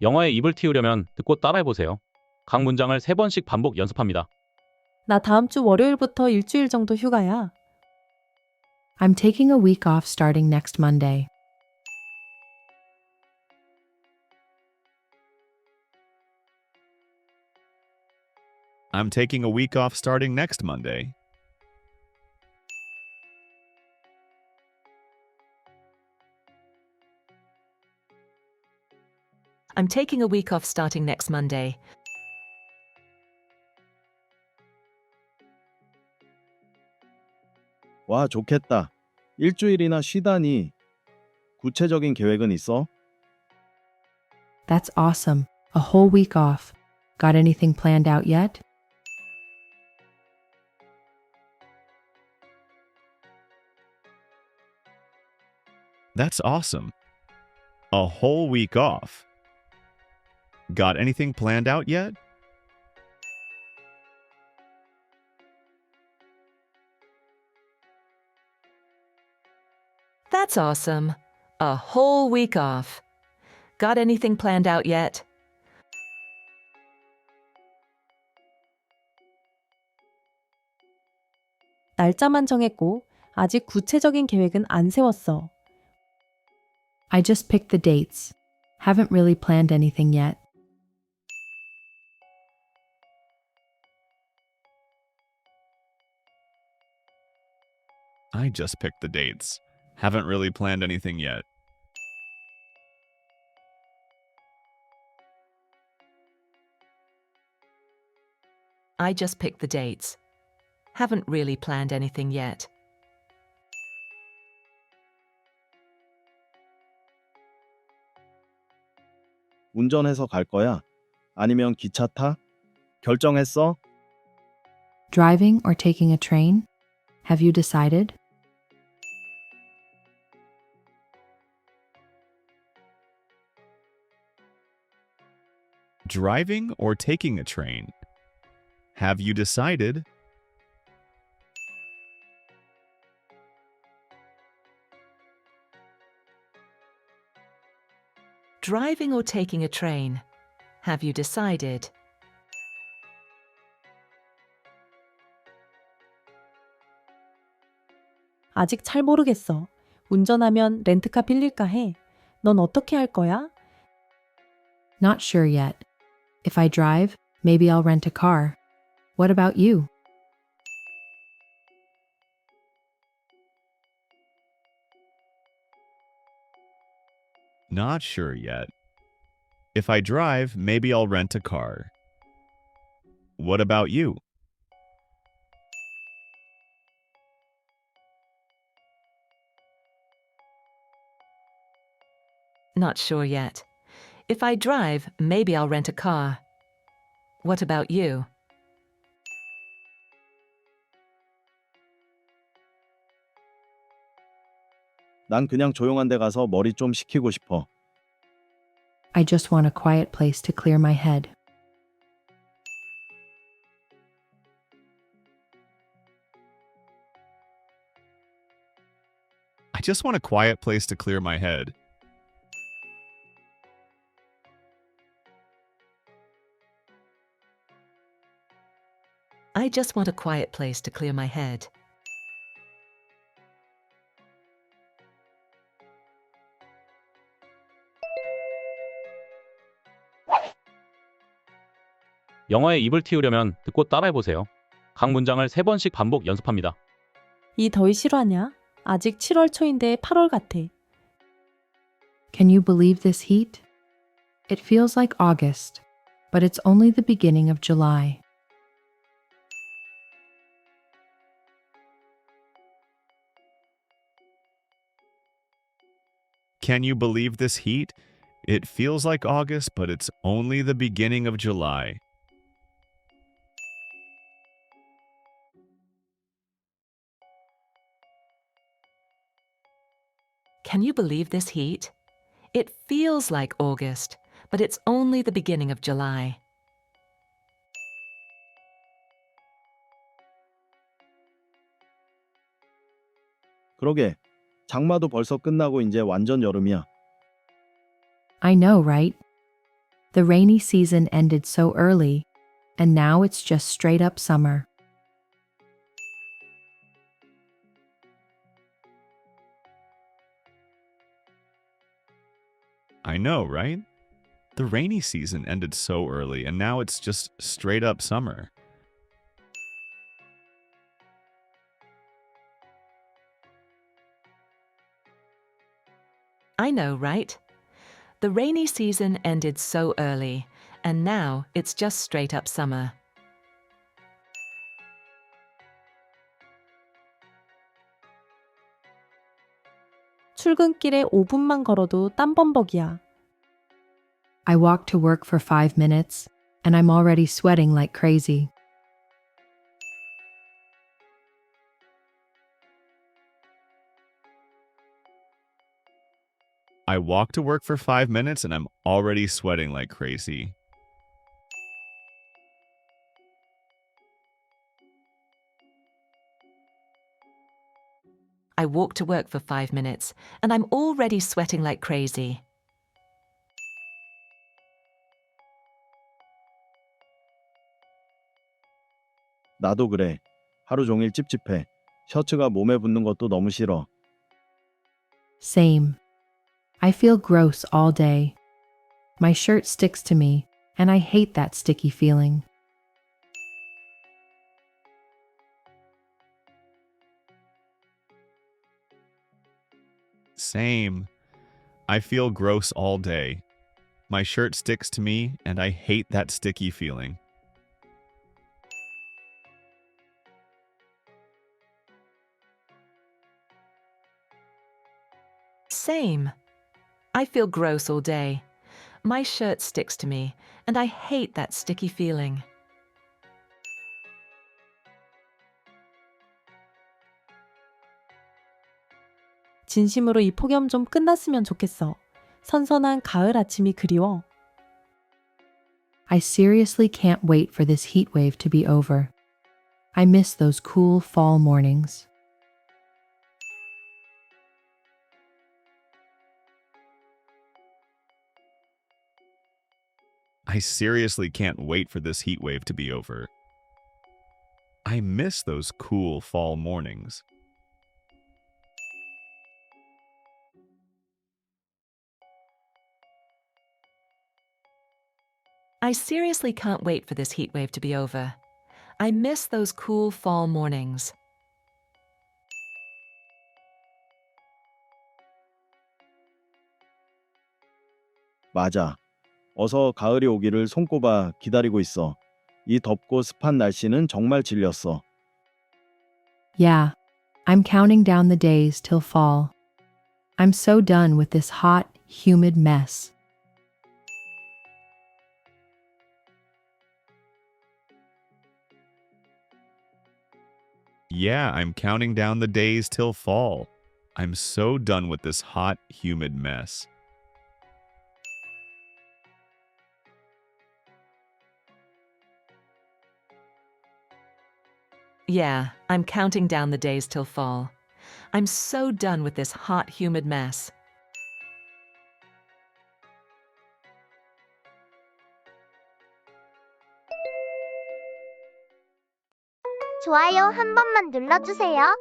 영어에 입을 틔우려면 듣고 따라해보세요. 각 문장을 세 번씩 반복 연습합니다. 나 다음 주 월요일부터 일주일 정도 휴가야. I'm taking a week off starting next Monday. I'm taking a week off starting next Monday. I'm taking a week off starting next Monday. 와, 좋겠다. 일주일이나 쉬다니. 구체적인 계획은 있어? That's awesome. A whole week off. Got anything planned out yet? That's awesome. A whole week off. Got anything planned out yet? That's awesome. A whole week off. Got anything planned out yet? 날짜만 정했고 아직 구체적인 계획은 안 세웠어. I just picked the dates. Haven't really planned anything yet. I just picked the dates. Haven't really planned anything yet. I just picked the dates. Haven't really planned anything yet. 운전해서 갈 거야? 아니면 기차 타? 결정했어? Driving or taking a train? Have you decided? Driving or taking a train? Have you decided? Driving or taking a train? Have you decided? 아직 잘 모르겠어. 운전하면 렌트카 빌릴까 해. 넌 어떻게 할 거야? Not sure yet. If I drive, maybe I'll rent a car. What about you? Not sure yet. If I drive, maybe I'll rent a car. What about you? Not sure yet. If I drive, maybe I'll rent a car. What about you? 난 그냥 조용한 데 가서 머리 좀 식히고 싶어. I just want a quiet place to clear my head. I just want a quiet place to clear my head. I just want a quiet place to clear my head. 영어에 입을 틔우려면 듣고 따라해보세요. 각 문장을 세 번씩 반복 연습합니다. 이 더위 실화냐? 아직 7월 초인데 8월 같아. Can you believe this heat? It feels like August, but it's only the beginning of July. Can you believe this heat? It feels like August, but it's only the beginning of July. Can you believe this heat? It feels like August, but it's only the beginning of July. 그러게. 장마도 벌써 끝나고 이제 완전 여름이야. I know, right? The rainy season ended so early, and now it's just straight up summer. I know, right? The rainy season ended so early, and now it's just straight up summer. I know, right? The rainy season ended so early, and now it's just straight up summer. 출근길에 5분만 걸어도 땀범벅이야. I walk to work for five minutes, and I'm already sweating like crazy. I walk to work for five minutes and I'm already sweating like crazy. I walk to work for five minutes, and I'm already sweating like crazy. 나도 그래. 하루 종일 찝찝해. 셔츠가 몸에 붙는 것도 너무 싫어. Same. I feel gross all day. My shirt sticks to me, and I hate that sticky feeling. Same. I feel gross all day. My shirt sticks to me, and I hate that sticky feeling. Same. I feel gross all day. My shirt sticks to me, and I hate that sticky feeling. 진심으로 이 폭염 좀 끝났으면 좋겠어. 선선한 가을 아침이 그리워. I seriously can't wait for this heat wave to be over. I miss those cool fall mornings. I seriously can't wait for this heat wave to be over. I miss those cool fall mornings. I seriously can't wait for this heat wave to be over. I miss those cool fall mornings. 맞아. 어서 가을이 오기를 손꼽아 기다리고 있어. 이 덥고 습한 날씨는 정말 질렸어. Yeah, I'm counting down the days till fall. I'm so done with this hot, humid mess. Yeah, I'm counting down the days till fall. I'm so done with this hot, humid mess. Yeah, I'm counting down the days till fall. I'm so done with this hot, humid mess. 좋아요 한 번만 눌러주세요.